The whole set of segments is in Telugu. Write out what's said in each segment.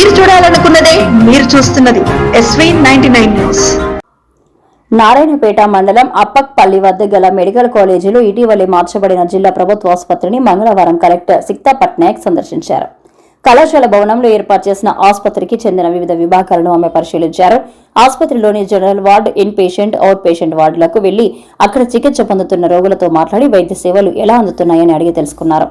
మీరు చూడాలనుకున్నదే మీరు చూస్తున్నది SV ninety nine news Narayanpet మండలం అప్పక్పల్లి వద్ద గల మెడికల్ కాలేజీలో ఇటీవలే మార్చబడిన జిల్లా ప్రభుత్వాసుపత్రిని మంగళవారం కలెక్టర్ సిక్తా పట్నాయక్ సందర్శించారు. కళాశాల భవనంలో ఏర్పాటు చేసిన ఆసుపత్రికి చెందిన వివిధ విభాగాలను ఆమె పరిశీలించారు. ఆసుపత్రిలోని general ward inpatient outpatient వార్డులకు వెళ్ళి అక్కడ చికిత్స పొందుతున్న రోగులతో మాట్లాడి వైద్య సేవలు ఎలా అందుతున్నాయని అడిగి తెలుసుకున్నారు.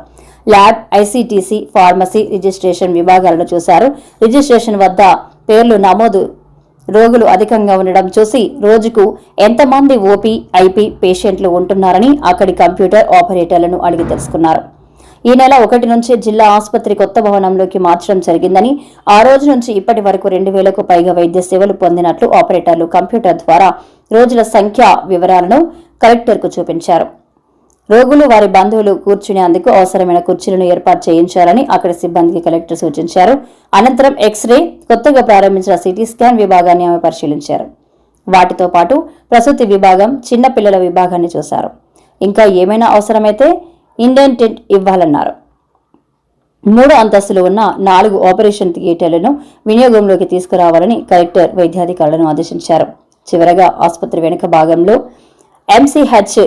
ల్యాబ్ ఐసీటీసీ ఫార్మసీ రిజిస్ట్రేషన్ విభాగాలను చూశారు. రిజిస్ట్రేషన్ వద్ద పేర్లు నమోదు రోగులు అధికంగా ఉండడం చూసి రోజుకు ఎంతమంది ఓపీ ఐపీ పేషెంట్లు ఉంటున్నారని అక్కడి కంప్యూటర్ ఆపరేటర్లను అడిగి తెలుసుకున్నారు. ఈ నెల ఒకటి నుంచి జిల్లా ఆసుపత్రి కొత్త భవనంలోకి మార్చడం జరిగిందని ఆ రోజు నుంచి ఇప్పటి వరకు రెండు వేలకు పైగా వైద్య సేవలు పొందినట్లు ఆపరేటర్లు కంప్యూటర్ ద్వారా రోజుల సంఖ్య వివరాలను కలెక్టర్కు చూపించారు. రోగులు వారి బంధువులు కూర్చునేందుకు అవసరమైన కుర్చీలను ఏర్పాటు చేయించాలని అక్కడి సిబ్బందికి కలెక్టర్ సూచించారు. అనంతరం ఎక్స్రే కొత్తగా ప్రారంభించిన సిటీ స్కాన్ విభాగాన్ని ఆమె పరిశీలించారు. వాటితో పాటు ప్రసూతి విభాగం చిన్నపిల్లల విభాగాన్ని చూశారు. ఇంకా ఏమైనా అవసరమైతే ఇండియన్ టెంట్ ఇవ్వాలన్నారు. మూడు అంతస్తులు ఉన్న నాలుగు ఆపరేషన్ థియేటర్లను వినియోగంలోకి తీసుకురావాలని కలెక్టర్ వైద్యాధికారులను ఆదేశించారు. చివరగా ఆసుపత్రి వెనుక భాగంలో ఎంసీహెచ్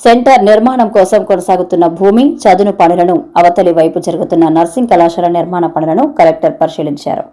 సెంటర్ నిర్మాణం కోసం కొనసాగుతున్న భూమి చదును పనులను అవతలి వైపు జరుగుతున్న నర్సింగ్ కళాశాల నిర్మాణ పనులను కలెక్టర్ పరిశీలించారు.